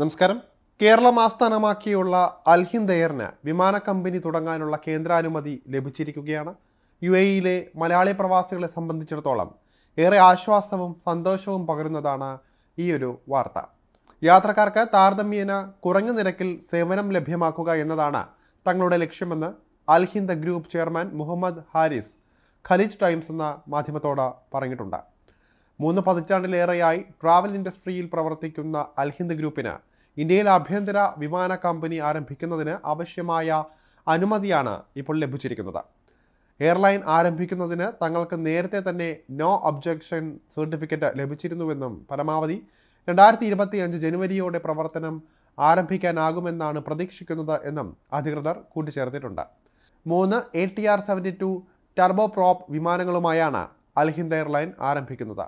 നമസ്കാരം. കേരളം ആസ്ഥാനമാക്കിയുള്ള അൽഹിന്ദ് എയറിന് വിമാന കമ്പനി തുടങ്ങാനുള്ള കേന്ദ്രാനുമതി ലഭിച്ചിരിക്കുകയാണ്. യു എയിലെ മലയാളി പ്രവാസികളെ സംബന്ധിച്ചിടത്തോളം ഏറെ ആശ്വാസവും സന്തോഷവും പകരുന്നതാണ് ഈ ഒരു വാർത്ത. യാത്രക്കാർക്ക് താരതമ്യേന കുറഞ്ഞ നിരക്കിൽ സേവനം ലഭ്യമാക്കുക എന്നതാണ് തങ്ങളുടെ ലക്ഷ്യമെന്ന് Alhind group chairman Muhammad Haris Khaleej Times എന്ന മാധ്യമത്തോട് പറഞ്ഞിട്ടുണ്ട്. മൂന്ന് പതിറ്റാണ്ടിലേറെയായി ട്രാവൽ ഇൻഡസ്ട്രിയിൽ പ്രവർത്തിക്കുന്ന അൽഹിന്ദ് ഗ്രൂപ്പിന് ഇന്ത്യയിൽ ആഭ്യന്തര വിമാന കമ്പനി ആരംഭിക്കുന്നതിന് ആവശ്യമായ അനുമതിയാണ് ഇപ്പോൾ ലഭിച്ചിരിക്കുന്നത്. എയർലൈൻ ആരംഭിക്കുന്നതിന് തങ്ങൾക്ക് നേരത്തെ തന്നെ നോ ഒബ്ജക്ഷൻ സർട്ടിഫിക്കറ്റ് ലഭിച്ചിരുന്നുവെന്നും പരമാവധി രണ്ടായിരത്തി ഇരുപത്തി അഞ്ച് ജനുവരിയോടെ പ്രവർത്തനം ആരംഭിക്കാനാകുമെന്നാണ് പ്രതീക്ഷിക്കുന്നത് എന്നും അധികൃതർ കൂട്ടിച്ചേർത്തിട്ടുണ്ട്. മൂന്ന് A T R seventy two turboprop വിമാനങ്ങളുമായാണ് Alhind airline ആരംഭിക്കുന്നത്.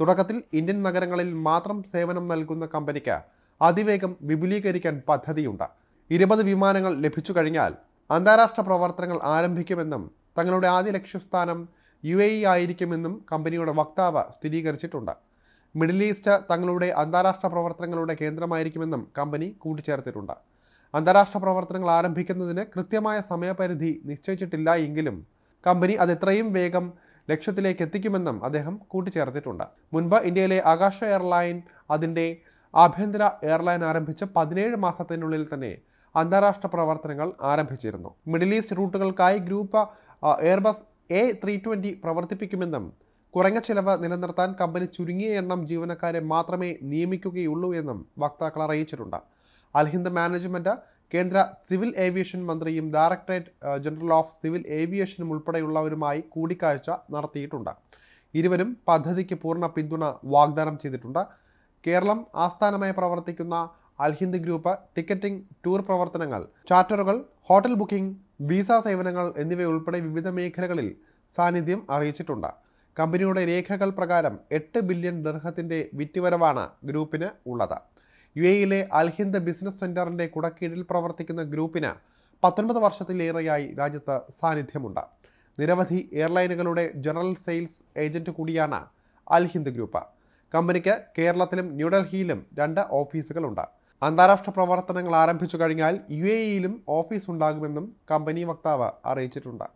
തുടക്കത്തിൽ ഇന്ത്യൻ നഗരങ്ങളിൽ മാത്രം സേവനം നൽകുന്ന കമ്പനിക്ക് അതിവേഗം വിപുലീകരിക്കാൻ പദ്ധതിയുണ്ട്. ഇരുപത് വിമാനങ്ങൾ ലഭിച്ചു കഴിഞ്ഞാൽ അന്താരാഷ്ട്ര പ്രവർത്തനങ്ങൾ ആരംഭിക്കുമെന്നും തങ്ങളുടെ ആദ്യ ലക്ഷ്യസ്ഥാനം യു എ ഇ ആയിരിക്കുമെന്നും കമ്പനിയുടെ വക്താവ് സ്ഥിരീകരിച്ചിട്ടുണ്ട്. മിഡിൽ ഈസ്റ്റ് തങ്ങളുടെ അന്താരാഷ്ട്ര പ്രവർത്തനങ്ങളുടെ കേന്ദ്രമായിരിക്കുമെന്നും കമ്പനി കൂട്ടിച്ചേർത്തിട്ടുണ്ട്. അന്താരാഷ്ട്ര പ്രവർത്തനങ്ങൾ ആരംഭിക്കുന്നതിന് കൃത്യമായ സമയപരിധി നിശ്ചയിച്ചിട്ടില്ല എങ്കിലും കമ്പനി അത് എത്രയും വേഗം ലക്ഷ്യത്തിലേക്ക് എത്തിക്കുമെന്നും അദ്ദേഹം കൂട്ടിച്ചേർത്തിട്ടുണ്ട്. മുൻപ് ഇന്ത്യയിലെ ആകാശ എയർലൈൻ അതിന്റെ ആഭ്യന്തര എയർലൈൻ ആരംഭിച്ച് പതിനേഴ് മാസത്തിനുള്ളിൽ തന്നെ അന്താരാഷ്ട്ര പ്രവർത്തനങ്ങൾ ആരംഭിച്ചിരുന്നു. Middle east റൂട്ടുകൾക്കായി group Airbus A three twenty പ്രവർത്തിപ്പിക്കുമെന്നും കുറഞ്ഞ ചിലവ് നിലനിർത്താൻ കമ്പനി ചുരുങ്ങിയ എണ്ണം ജീവനക്കാരെ മാത്രമേ നിയമിക്കുകയുള്ളൂ എന്നും വക്താക്കൾ അറിയിച്ചിട്ടുണ്ട്. അൽഹിന്ദ് മാനേജ്മെന്റ് കേന്ദ്ര സിവിൽ ഏവിയേഷൻ മന്ത്രിയും ഡയറക്ടറേറ്റ് ജനറൽ ഓഫ് സിവിൽ ഏവിയേഷനും ഉൾപ്പെടെയുള്ളവരുമായി കൂടിക്കാഴ്ച നടത്തിയിട്ടുണ്ട്. ഇരുവരും പദ്ധതിക്ക് പൂർണ പിന്തുണ വാഗ്ദാനം ചെയ്തിട്ടുണ്ട്. കേരളം ആസ്ഥാനമായി പ്രവർത്തിക്കുന്ന അൽഹിന്ദ് ഗ്രൂപ്പ് ടിക്കറ്റിംഗ് ടൂർ പ്രവർത്തനങ്ങൾ ചാർട്ടറുകൾ ഹോട്ടൽ ബുക്കിംഗ് വിസ സേവനങ്ങൾ എന്നിവയുൾപ്പെടെ വിവിധ മേഖലകളിൽ സാന്നിധ്യം അറിയിച്ചിട്ടുണ്ട്. കമ്പനിയുടെ രേഖകൾ പ്രകാരം എട്ട് ബില്യൺ ദർഹത്തിന്റെ വിറ്റുവരവാണ് ഗ്രൂപ്പിന് ഉള്ളത്. യു എയിലെ അൽഹിന്ദ് ബിസിനസ് സെന്ററിന്റെ കുടക്കീഴിൽ പ്രവർത്തിക്കുന്ന ഗ്രൂപ്പിന് പത്തൊൻപത് വർഷത്തിലേറെയായി രാജ്യത്ത് സാന്നിധ്യമുണ്ട്. നിരവധി എയർലൈനുകളുടെ ജനറൽ സെയിൽസ് ഏജന്റ് കൂടിയാണ് അൽഹിന്ദ് ഗ്രൂപ്പ്. കമ്പനിക്ക് കേരളത്തിലും ന്യൂഡൽഹിയിലും രണ്ട് ഓഫീസുകളുണ്ട്. അന്താരാഷ്ട്ര പ്രവർത്തനങ്ങൾ ആരംഭിച്ചു കഴിഞ്ഞാൽ യു എ ഇയിലും ഓഫീസ് ഉണ്ടാകുമെന്നും കമ്പനി വക്താവ് അറിയിച്ചിട്ടുണ്ട്.